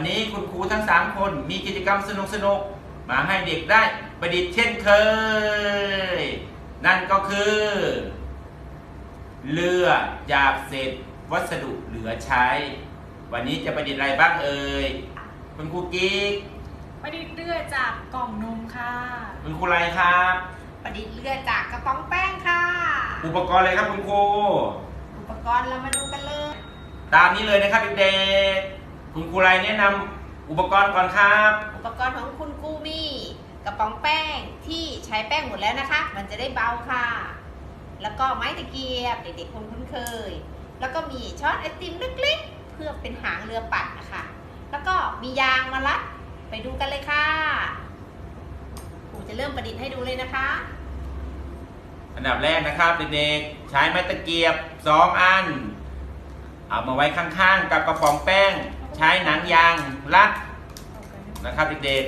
วันนี้คุณครูทั้ง 3 คนมีกิจกรรมสนุกๆมาให้เด็กได้ประดิษฐ์เช่นเคย นั่นก็คือ เรือจากเศษวัสดุเหลือใช้ วันนี้จะประดิษฐ์อะไรบ้างเอ่ยคุณครูกิ๊กประดิษฐ์เรือจากกล่องนมค่ะคุณครูไรครับ ประดิษฐ์เรือจากกระป๋องแป้งค่ะ อุปกรณ์อะไรครับคุณครูอุปกรณ์เรามาดูกันเลย ตามนี้เลยนะครับเด็กๆ คุณครูไรแนะนำอุปกรณ์ก่อนครับ อุปกรณ์ของคุณกูมีกระป๋องแป้งที่ใช้แป้งหมดแล้วนะคะ มันจะได้เบาค่ะ แล้วก็ไม้ตะเกียบเด็กๆคงคุ้นเคย แล้วก็มีช้อนไอติมเล็กๆ เพื่อเป็นหางเรือปัดนะคะ แล้วก็มียางมารัดไปดูกันเลยค่ะครูจะเริ่มประดิษฐ์ให้ดูเลยนะคะ อันดับแรกนะครับเด็กๆใช้ไม้ตะเกียบ 2 อัน เอามาไว้ข้างๆ กับกระป๋องแป้ง ใช้หนังยางรัดนะครับเด็ก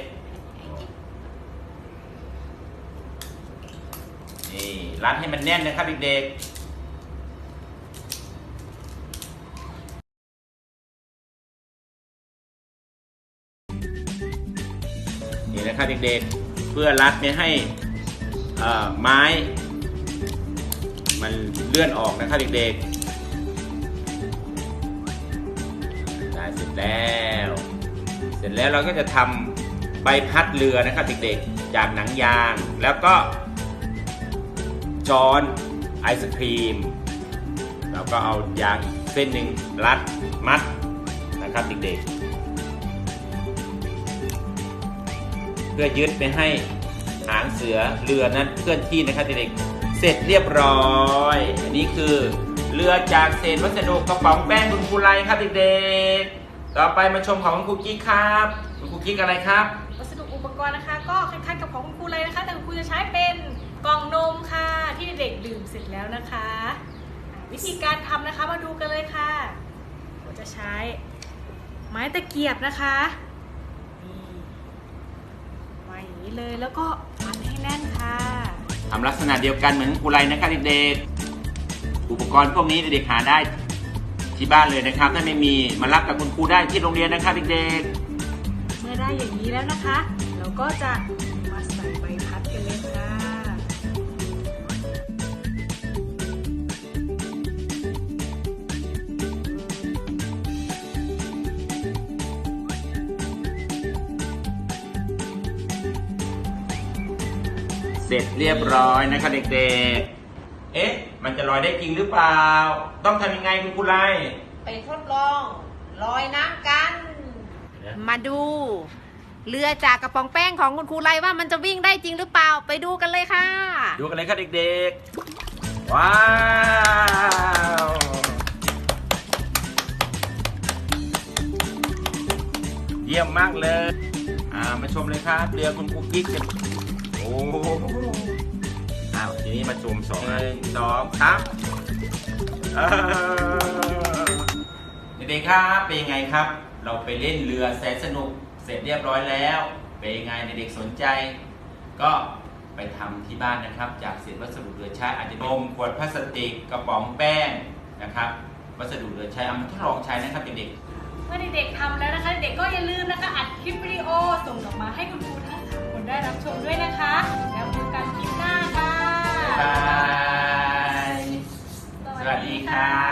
ๆ นี่รัดให้มันแน่นนะครับเด็กๆนี่นะครับเด็กๆ เพื่อรัดไม่ให้อ่อไม้ มันเลื่อนออกนะครับเด็กๆ เสร็จแล้ว เสร็จแล้วเราก็จะทำใบพัดเรือนะครับเด็กๆ จากหนังยาง แล้วก็ช้อนไอศครีม แล้วก็เอายางอีกเส้นหนึ่งรัดมัดนะครับเด็กๆ เพื่อยึดไม่ให้หางเสือเรือนั้นเคลื่อนที่นะครับเด็กๆ เสร็จเรียบร้อย อันนี้คือ เรือจากเศษวัสดุกระป๋องแป้งคุณครูไลครับเด็กๆ ต่อไปมาชมของคุณครูกิ๊กครับคุณครูกิ๊กอะไรครับ วัสดุอุปกรณ์นะคะก็คล้ายๆกับของคุณครูเลยนะคะ แต่คุณครูจะใช้เป็นกล่องนมค่ะ ที่เด็กๆดื่มเสร็จแล้วนะคะอ่าวิธีการทำนะคะมาดูกันเลยค่ะเราจะใช้ไม้ตะเกียบนะคะนี่มาอย่างนี้เลยแล้วก็มัดให้แน่นค่ะทำลักษณะเดียวกันเหมือนครูไลนะครับเด็กๆ อุปกรณ์พวกนี้เด็กๆหาได้ที่บ้านเลยนะครับ ถ้าไม่มีมารับกับคุณครูได้ที่โรงเรียนนะครับเด็กเมื่อได้อย่างนี้แล้วนะคะ เราก็จะมาใส่ใบพัดกันเลยค่ะเสร็จเรียบร้อยนะครับเด็กๆ เอ๊ะ มันจะลอยได้จริงหรือเปล่า ต้องทำยังไงคุณครูไลไปทดลองลอยน้ำกัน มาดู เรือจากกระป๋องแป้งของคุณครูไลว่ามันจะวิ่งได้จริงหรือเปล่า ไปดูกันเลยค่ะ ดูกันเลยครับเด็กๆ ว้าวเยี่ยมมากเลย อ่ามาชมเลยครับ เรือคุณครูกิ๊กกันโอ้โหอ้าวที นี้มาชมสองอันหนึ่งสองสามเออเด็กๆครับเป็นยังไงครับ เราไปเล่นเรือแสนสนุกเสร็จเรียบร้อยแล้วเป็นยังไงเด็กๆสนใจ ก็ไปทำที่บ้านนะครับ จากเศษวัสดุเหลือใช้อาจจะเป็นนมขวดพลาสติกกระป๋องแป้งนะครับ วัสดุเหลือใช้เอามาทดลองใช้นะครับเด็กๆเมื่อเด็กๆทำแล้วนะคะเด็กๆก็อย่าลืมนะคะอัดคลิปวิดีโอส่งออกมาให้คุณครูทั้งสามคนได้รับชมด้วยนะคะ ค่ะ